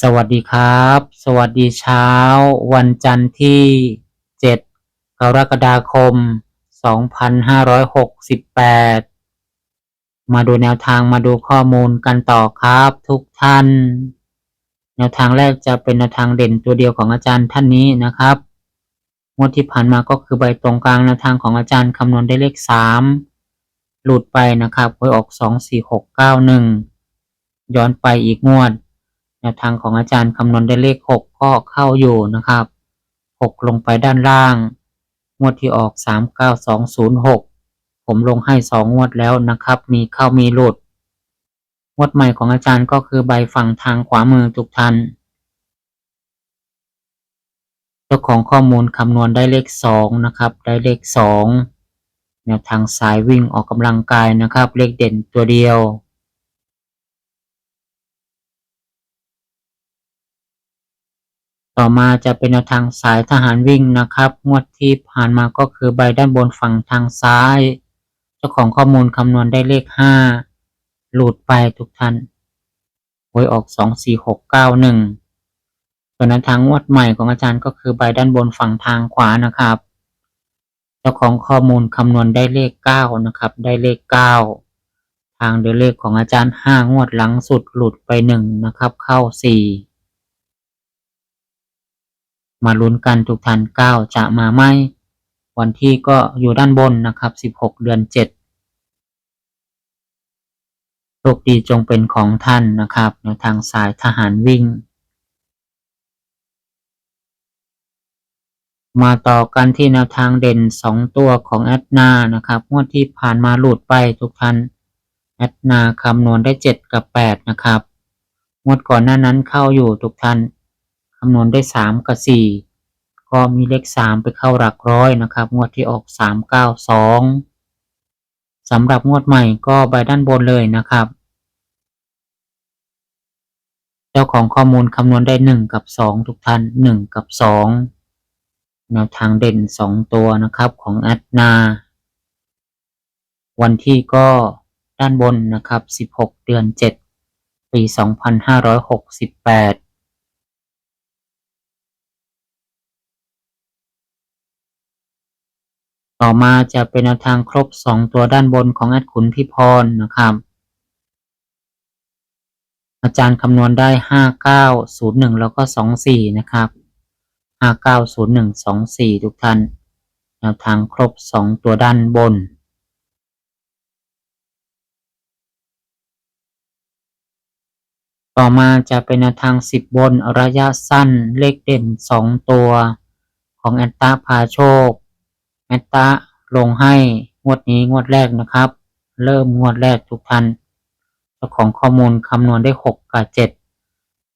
สวัสดีครับ สวัสดีเช้า วันจันทร์ที่ 7 กรกฎาคม 2568 มาดูแนวทางมาดูข้อมูลกันต่อครับทุกท่าน แนวทางแรกจะเป็นแนวทางเด่นตัวเดียวของอาจารย์ท่านนี้นะครับงวดที่ผ่านมาก็คือใบตรงกลางแนวทางของอาจารย์คำนวณได้เลข 3 หลุดไปนะครับหวยออก 24691 ย้อนไปอีกงวด แนวทางของอาจารย์คำนวณได้เลขหกก็เข้าอยู่นะครับหกลงไปด้านล่าง งวดที่ออกสามเก้าสองศูนย์หกผมลงให้สองงวดแล้วนะครับ มีเข้ามีหลุด งวดใหม่ของอาจารย์ก็คือใบฝั่งทางขวามือทุกท่านเจ้าของข้อมูลคำนวณได้เลขสองนะครับ ได้เลขสองแนวทางสายวิ่งออกกำลังกายนะครับ เลขเด่นตัวเดียว ต่อมาจะเป็นแนวทางสายทหารวิ่งนะครับ งวดที่ผ่านมาก็คือใบด้านบนฝั่งทางซ้าย เจ้าของข้อมูลคำนวณได้เลขห้าหลุดไปทุกท่านหวยออกสองสี่หกเก้าหนึ่งส่วนแนวทางงวดใหม่ของอาจารย์ก็คือใบด้านบนฝั่งทางขวานะครับ เจ้าของข้อมูลคำนวณได้เลขเก้านะครับ ได้เลขเก้าทางเดเลขของอาจารย์ห้างวดหลังสุดหลุดไปหนึ่งนะครับ เข้าสี่ มาลุ้นกันทุกท่านเก้าจะมาไหมวันที่ก็อยู่ด้านบนนะครับ 16 เดือน 7 โชคดีจงเป็นของท่านนะครับแนทางสายทหารวิ่ง มาต่อกันที่แนวทางเด่น 2 ตัวของแอดนานะครับงวดที่ผ่านมาหลุดไปทุกท่านแอดนาคำนวณได้ 7 กับ 8 นะครับงวดก่อนหน้านั้นเข้าอยู่ทุกท่าน คำนวณได้ 3 กับ 4 ก็มีเลข 3 ไปเข้าหลักร้อยนะครับ งวดที่ออก 392สำหรับงวดใหม่ก็ใบด้านบนเลยนะครับ เจ้าของข้อมูลคำนวณได้ 1 กับ 2 ทุกท่าน 1 กับ 2 แนวทางเด่น 2 ตัวนะครับของแอดนา วันที่ก็ด้านบนนะครับ 16 เดือน 7 ปี 2568 ต่อมาจะเป็นแนวทางครบ 2 ตัวด้านบนของแอดขุนพิพรนะครับ อาจารย์คำนวณได้ 5901 แล้วก็ 24 นะครับ 5901 24 ทุกท่าน แนวทางครบ 2 ตัวด้านบนต่อมาจะเป็นแนวทาง 10 บนระยะสั้นเลขเด่น 2 ตัว ของแอนตาพาโชค แมตตาลงให้งวดนี้งวดแรกนะครับ เริ่มงวดแรกทุกท่านเจ้าของข้อมูลคำนวณได้หกกับเจ็ด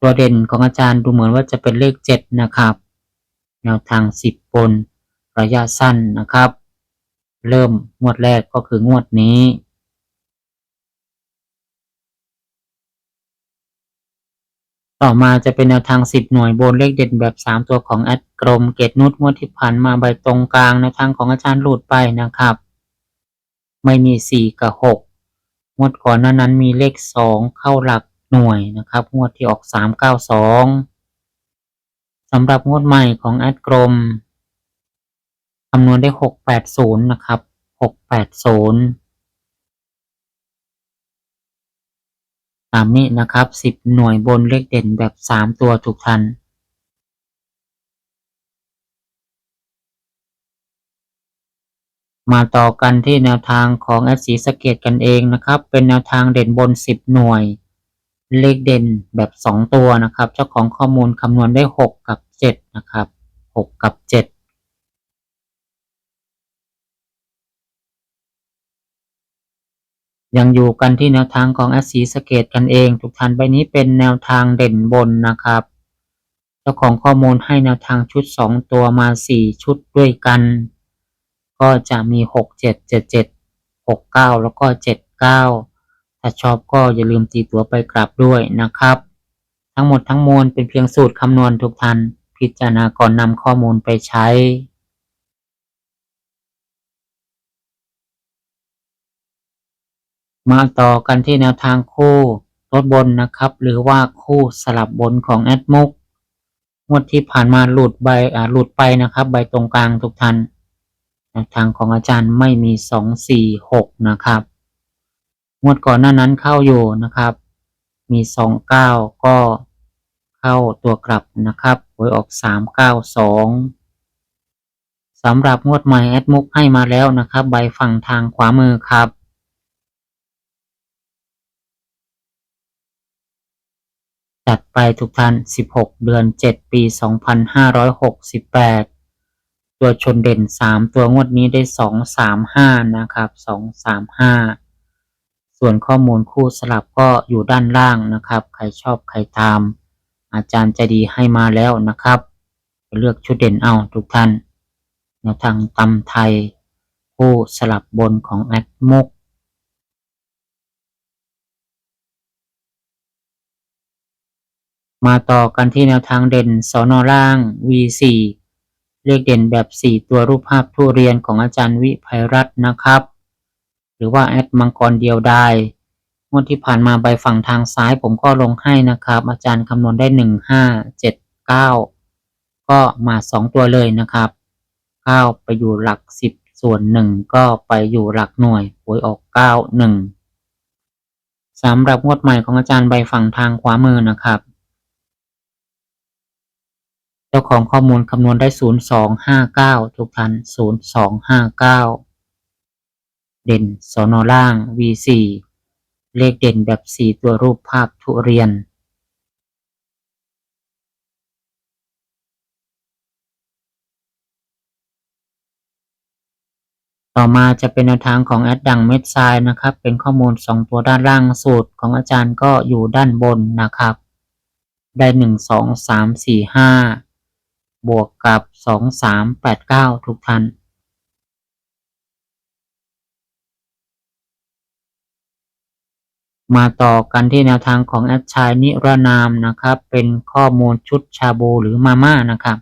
ตัวเด่นของอาจารย์ดูเหมือนว่าจะเป็นเลขเจ็ดนะครับ แนวทางสิบบน ระยะสั้นนะครับ เริ่มงวดแรกก็คืองวดนี้ ต่อมาจะเป็นแนวทาง 10 หน่วยบนเลขเด่นแบบ 3 ตัวของแอดกรมเกตนุชงวดที่ผ่านมาใบตรงกลางแนวทางของอาจารย์หลุดไปนะครับ ไม่มี 4 กับ 6 งวดก่อนนั้นมีเลข 2 เข้าหลักหน่วยนะครับ งวดที่ออก 392 สำหรับงวดใหม่ของแอดกรมคำนวณได้ 680 นะครับ 680 ตามนี้นะครับสิบหน่วยบนเลขเด่นแบบสามตัวทุกท่านมาต่อกันที่แนวทางของแอดสีสเกตกันเองนะครับ เป็นแนวทางเด่นบน 10 หน่วย เลขเด่นแบบ 2 ตัวนะครับ เจ้าของข้อมูลคำนวณได้ 6 กับ 7 นะครับ 6 กับ 7 ยังอยู่กันที่แนวทางของแอสีสเกตกันเอง ทุกท่านใบนี้เป็นแนวทางเด่นบนนะครับ เจ้าของข้อมูลให้แนวทางชุด 2 ตัวมา 4 ชุดด้วยกัน ก็จะมี 6 7 7 7 6 9 แล้วก็ 7 9 ถ้าชอบก็อย่าลืมตีตัวไปกลับด้วยนะครับ ทั้งหมดทั้งมวลเป็นเพียงสูตรคำนวณทุกท่านพิจารณาก่อนนำข้อมูลไปใช้ มาต่อกันที่แนวทางคู่รถบนนะครับ หรือว่าคู่สลับบนของแอดมุกงวดที่ผ่านมาหลุดใบอ่าหลุดไปนะครับ ใบตรงกลางทุกท่านแนวทางของอาจารย์ไม่มีสองสี่หกนะครับ งวดก่อนหน้านั้นเข้าอยู่นะครับ มีสองเก้าก็เข้าตัวกลับนะครับหวยออกสามเก้าสองสำหรับงวดใหม่แอดมุกให้มาแล้วนะครับ ใบฝั่งทางขวามือครับ จัดไปทุกท่าน 16 เดือน 7 ปี 2568 ตัวชนเด่น 3 ตัวงวดนี้ได้ 2 3 5 นะครับ 2 3 5 ส่วนข้อมูลคู่สลับก็อยู่ด้านล่างนะครับ ใครชอบใครตาม อาจารย์จะดีให้มาแล้วนะครับเลือกชุดเด่นเอาทุกท่านแนวทางตำไทย คู่สลับบนของแอดมุก มาต่อกันที่แนวทางเด่นสอนอล่าง V4 เลขเด่นแบบ 4 ตัวรูปภาพทุเรียนของอาจารย์วิภัยรัตน์นะครับ หรือว่าแอดมังกรเดียวได้งวดที่ผ่านมาใบฝั่งทางซ้ายผมก็ลงให้นะครับ อาจารย์คำนวณได้ 1 5 7 9ก็มา 2 ตัวเลยนะครับ9ไปอยู่หลัก 10 ส่วน 1 ก็ไปอยู่หลักหน่วยหวยออก 9 1สำหรับงวดใหม่ของอาจารย์ใบฝั่งทางขวามือนะครับ เจ้าของข้อมูลคำนวณได้ 0259 ทุกท่าน 0259 เด่นสอนอล่าง V4 เลขเด่นแบบ 4 ตัวรูปภาพทุเรียน ต่อมาจะเป็นแนวทางของแอดดังเม็ดทรายนะครับ เป็นข้อมูล 2 ตัวด้านล่างสูตรของอาจารย์ก็อยู่ด้านบนนะครับ ได้ 1 2 3 4 5 บวกกับ 2 3 8 9 ทุกท่าน มาต่อกันที่แนวทางของแอดชายนิรนามนะครับ เป็นข้อมูลชุดชาบูหรือมาม่านะครับ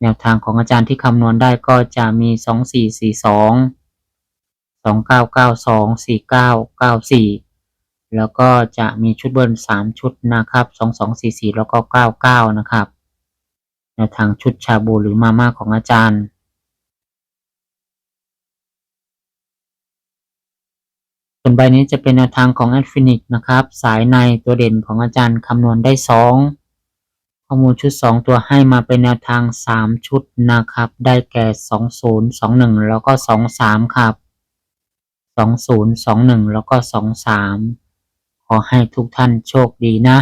แนวทางของอาจารย์ที่คำนวณได้ก็จะมี 2 4 4 2 2 9 9 2 4 9 9 4แล้วก็จะมีชุดเบิร์น3 ชุดนะครับ 2 2 4 4 แล้วก็ 99 นะครับ แนวทางชุดชาบูหรือมาม่าของอาจารย์ส่วนใบนี้จะเป็นแนวทางของแอดฟินิกนะครับ สายในตัวเด่นของอาจารย์คำนวณได้ 2 ข้อมูลชุด 2 ตัวให้มาเป็นแนวทาง 3 ชุดนะครับ ได้แก่ 20 21 แล้วก็ 23 ครับ 20 21 แล้วก็ 23 ขอให้ทุกท่านโชคดีนะ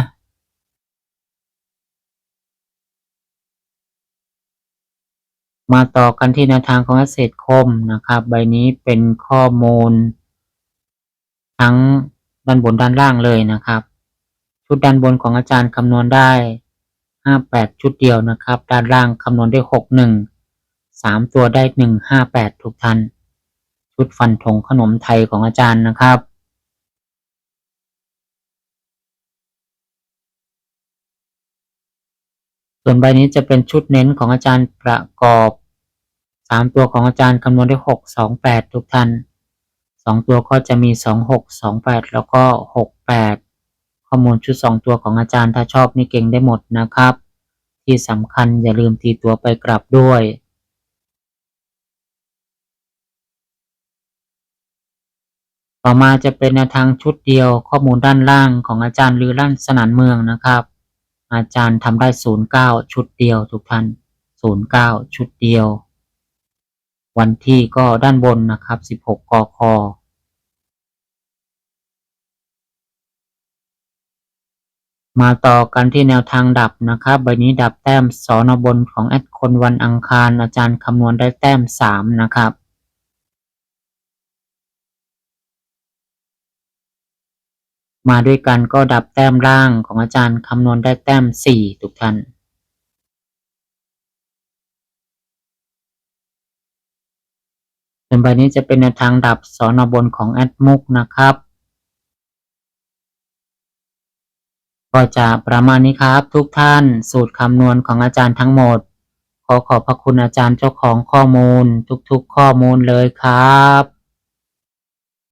มาต่อกันที่แนวทางของเกษตรคมนะครับ ใบนี้เป็นข้อมูล ทั้งด้านบนด้านล่างเลยนะครับ ชุดด้านบนของอาจารย์คำนวณได้ 58 ชุดเดียวนะครับ ด้านล่างคำนวณได้ 61 3 ตัวได้ 158 ทุกท่าน ชุดฟันธงขนมไทยของอาจารย์นะครับ ส่วนใบนี้จะเป็นชุดเน้นของอาจารย์ประกอบ 3 ตัวของอาจารย์คำนวณได้ 6 2 8 ทุกท่าน 2 ตัวก็จะมี 2 6 2 8 แล้วก็ 6 8 ข้อมูลชุด 2 ตัวของอาจารย์ถ้าชอบนี่เก่งได้หมดนะครับ ที่สำคัญอย่าลืมตีตัวไปกลับด้วยต่อมาจะเป็นแนวทางชุดเดียวข้อมูลด้านล่างของอาจารย์ลือลั่นสนานเมืองนะครับ อาจารย์ทำได้09ชุดเดียวทุกท่าน09ชุดเดียว วันที่ก็ด้านบนนะครับ16กคมาต่อกันที่แนวทางดับนะครับ ใบนี้ดับแต้มสอนบนของแอดคนวันอังคาร อาจารย์คำนวณได้แต้ม 3 นะครับ มาด้วยกันก็ดับแต้มล่างของอาจารย์คำนวณได้แต้มสี่ทุกท่าน ส่วนใบนี้จะเป็นแนทางดับสอนอบนของแอดมุกนะครับ ก็จะประมาณนี้ครับทุกท่านสูตรคำนวณของอาจารย์ทั้งหมด ขอขอบพระคุณอาจารย์เจ้าของข้อมูลทุกๆข้อมูลเลยครับ